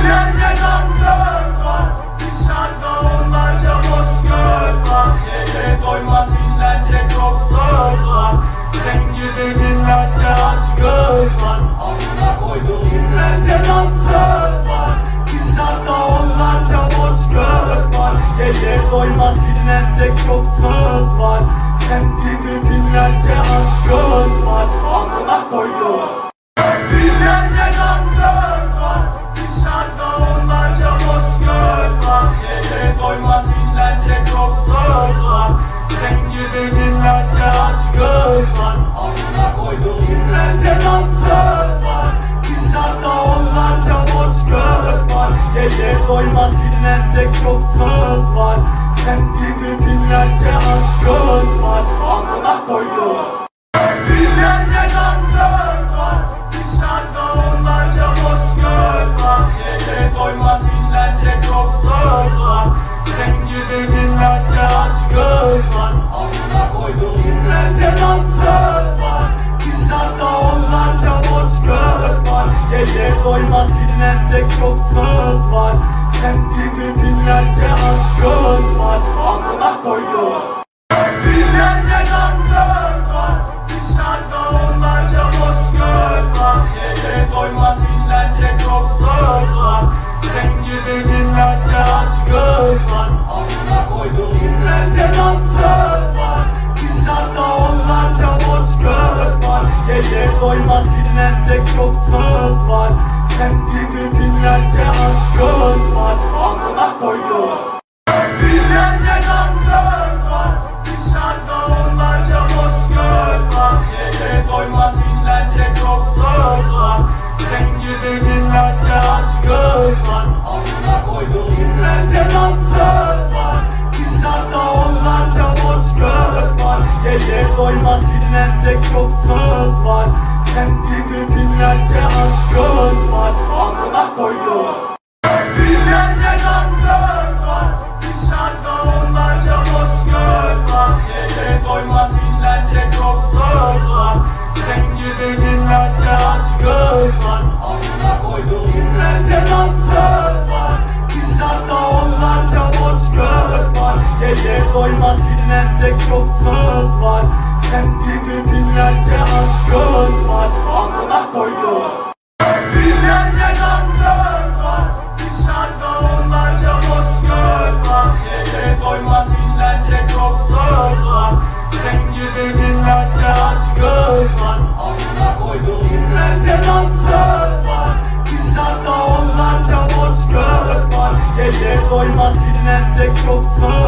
Binlerce dansöz var. Dışarıda onlarca boş göz var. Yeye doyma dinlenecek çok söz var. Sen gibi binlerce dinlenecek çok söz var. Sen gibi binlerce aç göz var. Amına koydum Binlerce dansöz var. Dışarıda onlarca boş göz var. Yeye doyma dinlenecek çok söz var. Sen gibi binlerce aç göz var. Amına koydum Binlerce dansöz var. Dışarıda onlarca boş göz var. Yeye doyma dinlenecek çok söz var Sen gibi binlerce aç göz var Amına koydum Binlerce dansöz var Dışarıda onlarca boş göz var. Yeye doyma dinlenecek çok söz var Sen gibi binlerce aç göz var. Amına koydum Binlerce dansöz var Dışarıda onlarca boş göz var. Yeye doyma dinlenecek çok söz var Sen gibi binlerce aç göz var Amına koydum Binlerce dansöz var Dışarıda onlarca boş göz var. Yeye doyma dinlenecek çok söz var. Sen gibi binlerce aç göz var Amına koydum Binlerce dansöz var Dışarıda onlarca boş göz var. Yeye doyma dinlenecek çok söz var. Sen gibi Binlerce dansöz var Dışarıda onlarca boş göz var. Yeye doyma dinlenecek çok söz var. Sen gibi binlerce aç göz var. Amına koydum Binlerce dansöz var. Dışarıda onlarca boş göz var. Yeye doyma dinlenecek çok söz var. Sen gibi binlerce Dışarıda onlarca boş